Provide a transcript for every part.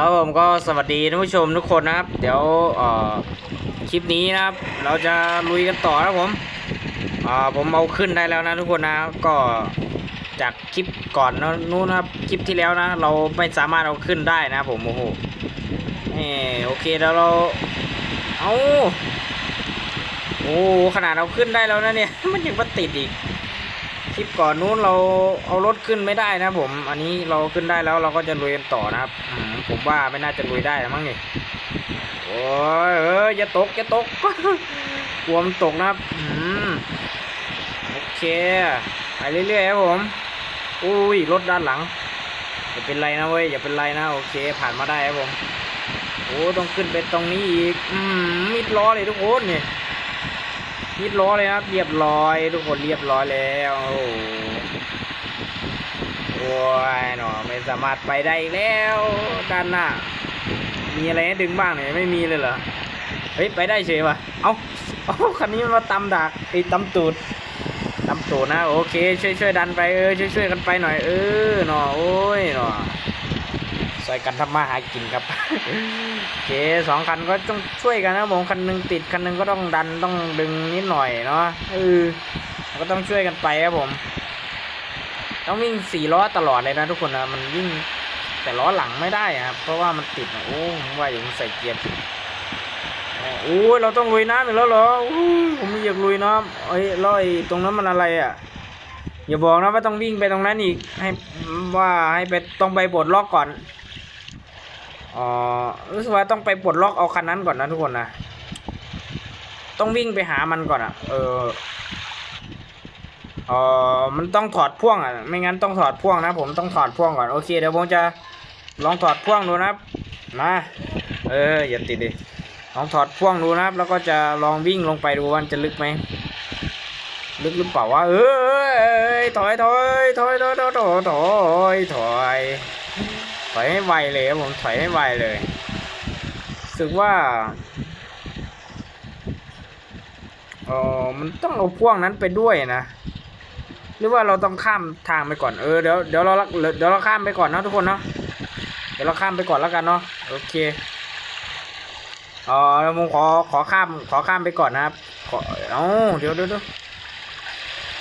แล้วผมก็สวัสดีท่านผู้ชมทุกคนนะครับ เดี๋ยวคลิปนี้นะครับ เราจะลุยกันต่อนะผมผมเอาขึ้นได้แล้วนะทุกคนนะก็จากคลิปก่อนนะนู้นนะครับคลิปที่แล้วนะ เราไม่สามารถเอาขึ้นได้นะผมโอ้โหนี่โอเคแล้วเราเอาโอ้ขนาดเราขึ้นได้แล้วนะเนี่ยมันยังมาติดอีก คลิปก่อนนู้นเราเอารถขึ้นไม่ได้นะผม อันนี้เราขึ้นได้แล้วเราก็จะลุยกันต่อนะครับผมว่าไม่น่าจะลุยได้แล้วมั้งนี่โอ้ยเอออย่าตกอย่าตกกลัวมันตกนะครับโอเคไปเรื่อยๆครับผมอุ้ยรถด้านหลังอย่าเป็นไรนะเว้ยอย่าเป็นไรนะโอเค ผ่านมาได้ครับผมโอ้ต้องขึ้นไปตรงนี้อีกอืมมิดล้อเลยทุกคนเนี่ย มิดล้อเลยครับ เรียบร้อย ทุกคนเรียบร้อยแล้วโอ้โอ้ยหนอไม่สามารถไปได้แล้วด้านหน้า มีอะไรให้ดึงบ้างเนี่ยไม่มีเลยเหรอเฮ้ยไปได้เฉยว่ะเอ้าเอาคันนี้มันมาตำดักไอ้ตำตูดตำตูดนะโอเค ช่วยช่วยดันไปเออช่วยช่วยกันไปหน่อยเออหนอ ซอยกันทำมาหากินครับโอเคสองคันก็ต้องช่วยกันนะผมคันหนึงติดคันหนึงก็ต้องดันต้องดึงนิดหน่อยเนาะเออก็ต้องช่วยกันไปครับผม ต้องวิ่งสี่ล้อตลอดเลยนะทุกคนนะมันวิ่งแต่ล้อหลังไม่ได้อะครับเพราะว่ามันติดอะโอ้ผมว่าอย่างใส่เกียร์ผิดโอ้ยเราต้องลุยน้ำอีกแล้วเหรออผมไม่อยากลุยน้ำเอ้ยแลอยตรงนั้นมันอะไรอะอย่าบอกนะว่าต้องวิ่งไปตรงนั้นอีกให้ว่าให้ไปต้องไปบดล็อกก่อน อ๋อรู้สึกว่าต้องไปปลดล็อกเอาคันนั้นก่อนนะทุกคนนะ ต้องวิ่งไปหามันก่อนอะ่ะ เออเออมันต้องถอดพ่วงอะ ไม่งั้นต้องถอดพ่วงนะผมต้องถอดพ่วงก่อน โอเคเดี๋ยวผมจะลองถอดพ่วงดูนะครัมา เออ อย่าติดดิ ลองถอดพ่วงดูนะแล้วก็จะลองวิ่งลงไปดูว่าจะลึกไหม ลึกหรือเปล่าว่าเออถอยถอยถอยถอยถอยถอยถอย อยให้ไวเลยครับผมถอยให้ไวเลยสึกว่าเออมันต้องเอาพ่วงนั้นไปด้วยนะ หรือว่าเราต้องข้ามทางไปก่อนเออเดี๋ยวเดี๋ยวเราเดี๋ยวเราข้ามไปก่อนนะทุกคนเนาะเดี๋ยวเราข้ามไปก่อนแล้วกันเนาะโอเคอ๋อแล้วผมขอขอข้ามขอข้ามไปก่อนนะครับขอเอ้าเดี๋ยวเดี๋ยว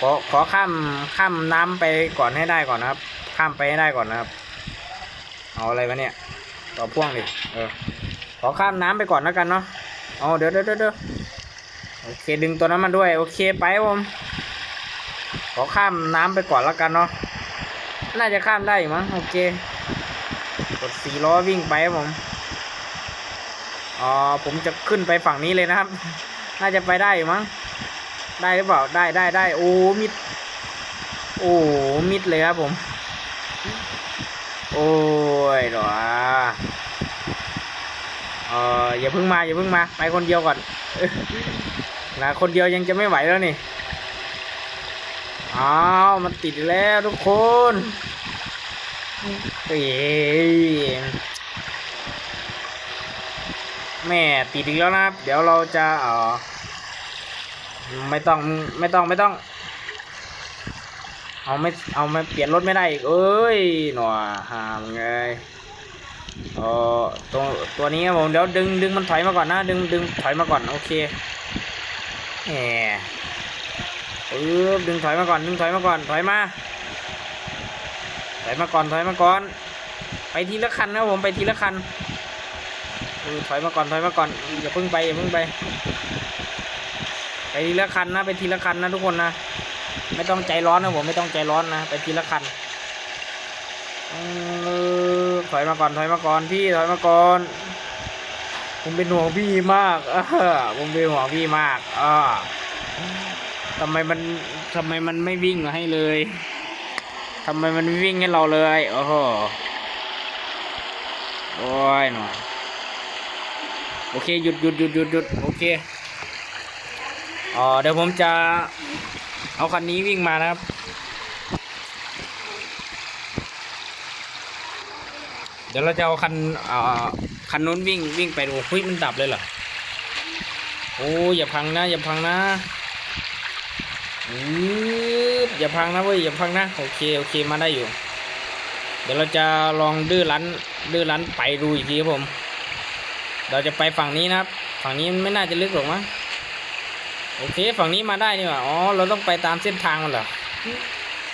ขอขอข้ามข้ามน้ำไปก่อนให้ได้ก่อนนะครับ ข้ามไปให้ได้ก่อนนะครับ เอาอะไรมาเนี่ยต่อพ่วงดิเออขอข้ามน้ำไปก่อนแล้วกันเนาะเอาเดี๋ยวเดี๋ยวเดี๋ยวโอเคดึงตัวนั้นมาด้วย โอเคไปผมขอข้ามน้ำไปก่อนแล้วกันเนาะน่าจะข้ามได้มั้งโอเคกดสี่ล้อวิ่งไปผมอ๋อผมจะขึ้นไปฝั่งนี้เลยนะครับ น่าจะไปได้มั้งได้หรือเปล่าได้ได้ได้โอ้มิด โอ้มิดเลยครับผม โอ้ ยหรอเอออย่าเพิ่งมาอย่าเพิ่งมา ไปคนเดียวก่อนนะคนเดียวยังจะไม่ไหวแล้วนี่อ้าวมันติดแล้วทุกคนเอ้ยแม่ติดอีกแล้วนะครับ เดี๋ยวเราจะเออไม่ต้องไม่ต้องไม่ต้อง เอาไม่เอาไม่เปลี่ยนรถไม่ได้อีกเอ้ยหนอห่ามไงเออตัวตัวนี้ครับผมเดี๋ยวดึงดึงมันถอยมาก่อนนะ ดึงดึงถอยมาก่อนโอเคแหมเออดึงถอยมาก่อนดึงถอยมาก่อนถอยมาถอยมาก่อนถอยมาก่อน ไปทีละคันนะผมไปทีละคันถอยมาก่อนถอยมาก่อนอย่าเพิ่งไปอย่าเพิ่งไป ไปทีละคันนะไปทีละคันนะทุกคนนะ ไม่ต้องใจร้อนนะผมไม่ต้องใจร้อนนะ ไปทีละคันอถอยมาก่อนถอยมาก่อนพี่ถอยมาก่อนผมเป็นห่วงพี่มากเออผมเป็นห่วงพี่มากเออทำไมมันทำไมมันไม่วิ่งให้เลยทำไมมันวิ่งให้เราเลยโอ้โหโอ้ยหน่อยโอเคหยุดหยุดหยุดหยุดหยุดโอเคอ๋อเดี๋ยวผมจะ เอาคันนี้วิ่งมานะครับ เดี๋ยวเราจะเอาคันอ่อคันนู้นวิ่งวิ่งไปดูเฮ้ยมันดับเลยเหรอโอ้ยอย่าพังนะ อย่าพังนะอืออย่าพังนะเว้ยอย่าพังนะโอเคโอเคมาได้อยู่ เดี๋ยวเราจะลองดื้อรั้นดื้อรั้นไปดูอีกทีครับผม เราจะไปฝั่งนี้นะครับ ฝั่งนี้ไม่น่าจะลึกหรอกมั้ง โอเคฝั่งนี้มาได้นี่หว่าอ๋อเราต้องไปตามเส้นทางมันเหรอ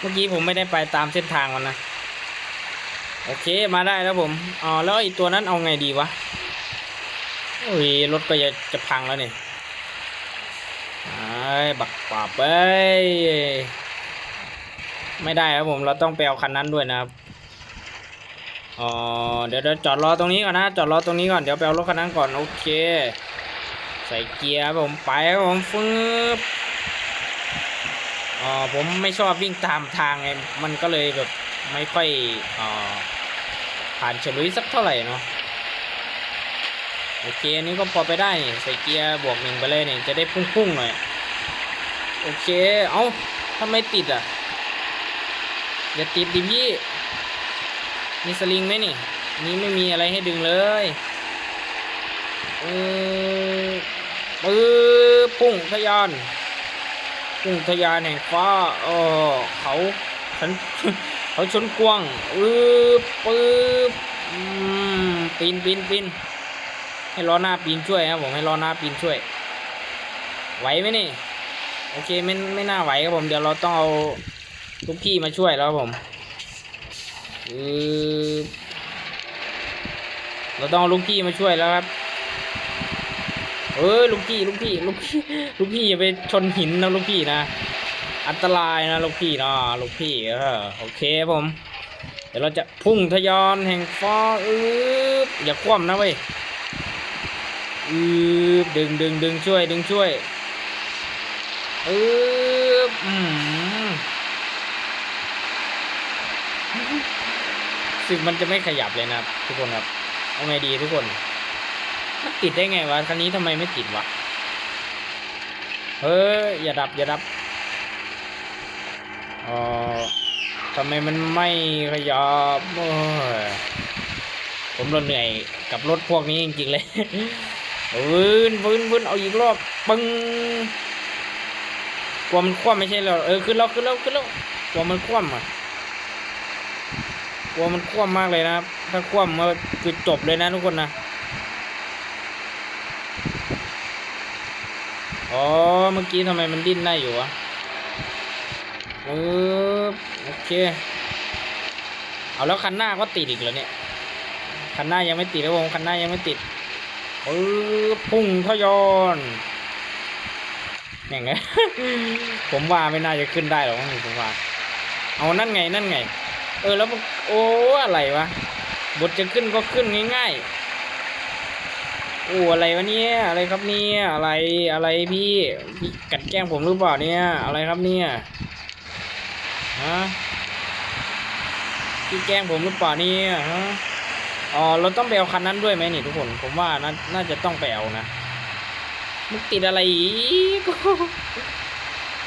เมื่อกี้ผมไม่ได้ไปตามเส้นทางมันนะโอเคมาได้แล้วผมอ๋อแล้วไอีตัวนั้นเอาไงดีวะโอ้ยรถก็จะจะพังแล้วนี่ไอ้บักปอบเอ้ยไม่ได้ครับผมเราต้องไปเอาคันนั้นด้วยนะครับอ๋อเดี๋ยวเดี๋ยวจอดรอตรงนี้ก่อนนะจอดรอตรงนี้ก่อนเดี๋ยวไปเอารถคันนั้นก่อนโอเค ใส่เกียร์ผมไปผมฟึบอ๋อผมไม่ชอบวิ่งตามทางไงมันก็เลยแบบไม่ค่อยอ๋อผ่านฉลุยสักเท่าไหร่เนาะโอเคอันนี้ก็พอไปได้นี่ใส่เกียร์บวกหนึ่งไปเลยเนี่ยจะได้พุ่งๆหน่อยโอเคเอ้าทำไมติดอะอย่าติดดิพี่มีสลิงไหมนี่นี่ไม่มีอะไรให้ดึงเลยเออ ปื้อพุ่งทะยาน พุ่งทะยานแห่งฟ้าโอ้เขาฉันเขาชนกว้างปื้อปื้อปีนปีนปีนให้ล้อหน้าปีนช่วยครับผมให้ล้อหน้าปีนช่วย ไหวไหมนี่โอเคไม่ไม่น่าไหวครับผมเดี๋ยวเราต้องเอาลูกพี่มาช่วยแล้วครับผมอือเราต้องเอาลูกพี่มาช่วยแล้วครับ เอ้ยลูกพี่ลูกพี่ลูกพี่ลูกพี่อย่าไปชนหินนะลูกพี่นะอันตรายนะลูกพี่นะลูกพี่เออโอเคผม เดี๋ยวเราจะพุ่งทะยานแห่งฟ้าอืออย่าคว่ำนะเว้ยอือดึงดึงดึงช่วยดึงช่วยอืออืมสึกมันจะไม่ขยับเลยนะทุกคนครับเอาไงดีทุกคน ติดได้ไงวะคันนี้ทำไมไม่ติดวะเฮ้ยอย่าดับอย่าดับอ๋อทำไมมันไม่ขยับโอ้ยผมเราเหนื่อยกับรถพวกนี้จริงๆเลยวืนวืนวืนเอาอีกรอบปึ้งกลัวมันคว่ำไม่ใช่เหรอเออขึ้นแล้วขึ้นแล้วขึ้นแล้วกลัวมันคว่ำอะกลัวมันคว่ำมากเลยนะครับถ้าคว่ำก็คือจบเลยนะทุกคนนะ อ๋อ เมื่อกี้ทำไมมันดิ้นได้อยู่วะเออโอเค เอาแล้วคันหน้าก็ติดอีกแล้วเนี่ย คันหน้ายังไม่ติดแล้วผมคันหน้ายังไม่ติดเออพุ่งทยอนแม่งไงผมว่าไม่น่าจะขึ้นได้หรอกผมว่า เอานั่นไงนั่นไง เออแล้วโอ้อะไรวะ บทจะขึ้นก็ขึ้นง่ายๆ โอ้อะไรวะเนี่ยอะไรครับเนี่ยอะไรอะไรพี่พี่กัดแกล้งผมหรือเปล่าเนี่ยอะไรครับเนี่ยฮะพี่แกล้งผมหรือเปล่าเนี่ยฮะอ๋อเราต้องไปเอาคันนั้นด้วยไหมนี่ทุกคนผมว่าน่าน่าจะต้องไปเอานะมึงติดอะไรอีก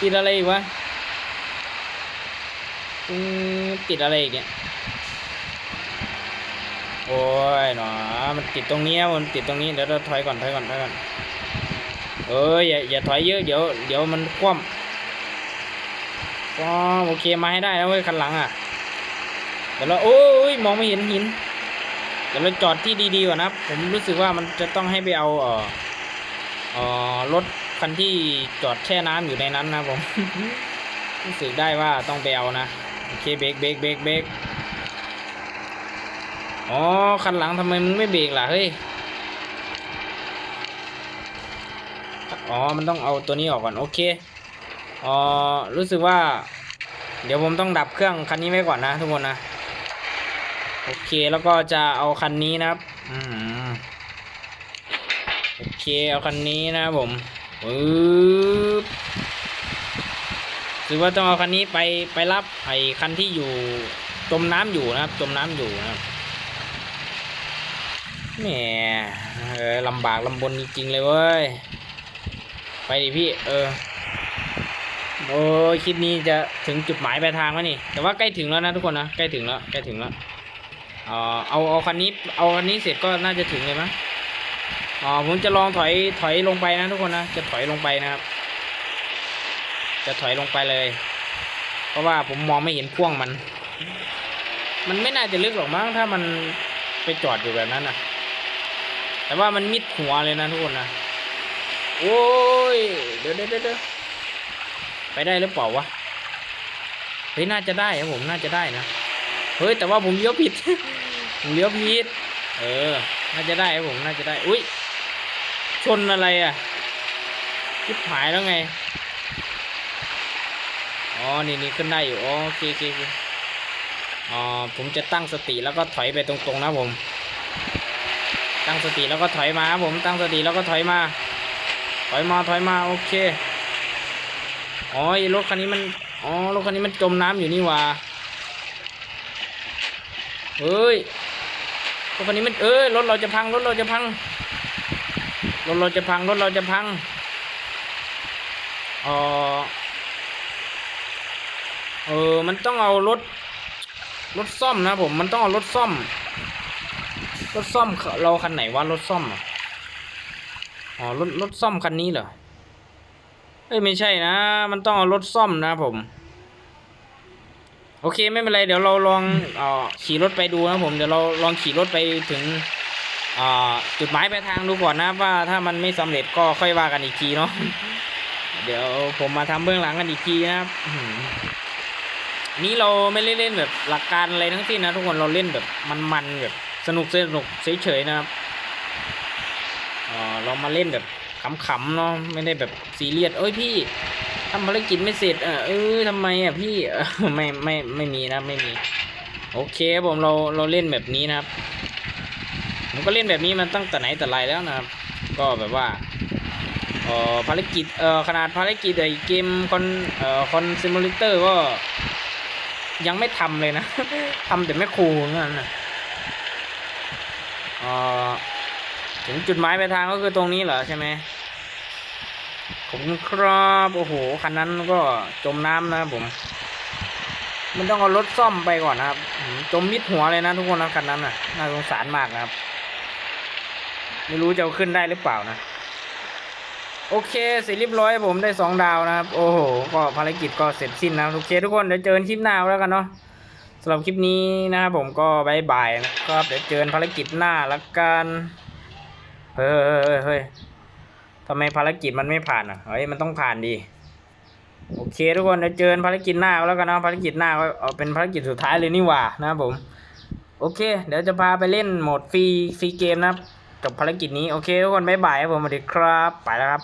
ติดอะไรอีกวะอืมติดอะไรอีกเนี่ย โอ้ยหนอมันติดตรงนี้มันติดตรงนี้เดี๋ยวเราถอยก่อนถอยก่อนถอยก่อนเอ้ยอย่าอย่าถอยเยอะเดี๋ยวเดี๋ยวมันคว่ำก็โอเคมาให้ได้นะเว้ยคันหลังอะเดี๋ยวเราโอ้ยมองไม่เห็นหินเดี๋ยวเราจอดที่ดีๆก่อนนะครับผมรู้สึกว่ามันจะต้องให้ไปเอาเอ่อเออรถคันที่จอดแช่น้ำอยู่ในนั้นนะผมรู้สึกได้ว่าต้องไปเอานะโอเคเบรกเบรกเบรกเบรก อ๋อ คันหลังทำไมมึงไม่เบรกล่ะ เฮ้ย อ๋อ มันต้องเอาตัวนี้ออกก่อน โอเค อ๋อ รู้สึกว่า เดี๋ยวผมต้องดับเครื่องคันนี้ไว้ก่อนนะทุกคนนะ โอเค แล้วก็จะเอาคันนี้นะครับ อืมโอเค เอาคันนี้นะผมปึ๊บหรือว่าต้องเอาคันนี้ไปไปรับไอ้คันที่อยู่จมน้ำอยู่นะครับจมน้ำอยู่นะครับ แหมเออลำบากลำบนจริงๆเลยเว้ย ไปดิพี่ เออ โอ้ยคลิปนี้จะถึงจุดหมายปลายทางแล้วนี่ แต่ว่าใกล้ถึงแล้วนะทุกคนนะ ใกล้ถึงแล้ว ใกล้ถึงแล้ว เออเอา เอาคันนี้ เอาคันนี้เสร็จก็น่าจะถึงเลยมั้อ๋อ ผมจะลองถอย ถอยลงไปนะทุกคนนะ จะถอยลงไปนะครับ จะถอยลงไปเลย เพราะว่าผมมองไม่เห็นพ่วงมัน มันไม่น่าจะลึกหรอกมั้งถ้ามันไปจอดอยู่แบบนั้นนะ แต่ว่ามันมิดหัวเลยนะทุกคนนะโอ้ยเดี๋ยวเดี๋ยวเดี๋ยวเดี๋ยวไปได้หรือเปล่าวะเฮ้ยน่าจะได้ครับผมน่าจะได้นะเฮ้ยแต่ว่าผมเลี้ยวผิด ผมเลี้ยวผิด เออ น่าจะได้ครับผมน่าจะได้ อุ้ยชนอะไรอะคิดหายแล้วไงอ๋อนี่นี่ขึ้นได้อยู่อ๋อโอเคโอเคโอเคอ๋อผมจะตั้งสติแล้วก็ถอยไปตรงๆนะผม ตั้งสติแล้วก็ถอยมาครับผมตั้งสติแล้วก็ถอยมา ถอยมาถอยมาโอเคอ๋อรถคันนี้มันอ๋อรถคันนี้มันจมน้ำอยู่นี่ว่าเฮ้ยรถคันนี้มันเอ้ยรถเราจะพังรถเราจะพังรถเราจะพังรถเราจะพังอ๋อเออมันต้องเอารถรถซ่อมนะผมมันต้องเอารถซ่อม รถซ่อมเราคันไหนวะรถซ่อมอะอ๋อรถรถซ่อมคันนี้เหรอเอ้ยไม่ใช่นะ มันต้องเอารถซ่อมนะผม โอเคไม่เป็นไรเดี๋ยวเราลองออขี่รถไปดูนะผมเดี๋ยวเราลองขี่รถไปถึงจุดหมายปลายทางดูก่อนนะว่าถ้ามันไม่สำเร็จก็ค่อยว่ากันอีกทีเนาะเดี๋ยวผมมาทำเบื้องหลังกันอีกทีนะครับนี่เราไม่เล่นแบบหลักการอะไรทั้งสิ้นนะทุกคนเราเล่นแบบมันๆแบบ สนุกสนุกเฉยๆนะครับเรามาเล่นแบบขำๆเนาะไม่ได้แบบซีเรียสเอ้ยพี่ทำภารกิจไม่เสร็จเออเออทำไมอะพี่ไม่ไม่ไม่มีนะไม่มี โอเคผมเราเราเล่นแบบนี้นะครับผมก็เล่นแบบนี้มันตั้งแต่ไหนแต่ไรแล้วนะครับ ก็แบบว่าเอ่อภารกิจเอ่อขนาดภารกิจไอเกมคอนเอ่อคอนซิมูเลเตอร์ก็ยังไม่ทำเลยนะทำแต่ไม่ครูนั่นนะ ถึงจุดหมายปลายทางก็คือตรงนี้เหรอใช่ไหมขอบคุณครับโอ้โหคันนั้นก็จมน้ำนะครับผม มันต้องเอารถซ่อมไปก่อนนะครับจมมิดหัวเลยนะทุกคนนะคันนั้นน่ะน่าสงสารมากนะครับ ไม่รู้จะเอาขึ้นได้หรือเปล่านะ โอเคเสร็จเรียบร้อยผมได้สองดาวนะครับ โอ้โห ก็ภารกิจก็เสร็จสิ้นนะโอเค ทุกคนเดี๋ยวเจอกันคลิปหน้าแล้วกันเนาะำหรับคลิปนี้นะครับผมก็บายบายนะครับเดี๋ยวเจอกันภารกิจหน้าละกันเฮ้ยเฮ้ยเฮ้ยเฮ้ยทำไมภารกิจมันไม่ผ่านอะเฮ้ยมันต้องผ่านดีโอเคทุกคนเดี๋ยวเจอกันภารกิจหน้าแล้วกันนะภารกิจหน้าก็เอาเป็นภารกิจสุดท้ายเลยนี่หว่านะครับผมโอเค เดี๋ยวจะพาไปเล่นโหมดฟรีฟรีเกมนะครับจบภารกิจนี้โอเคทุกคนบายบายครับผมสวัสดีครับ ไปแล้วครับ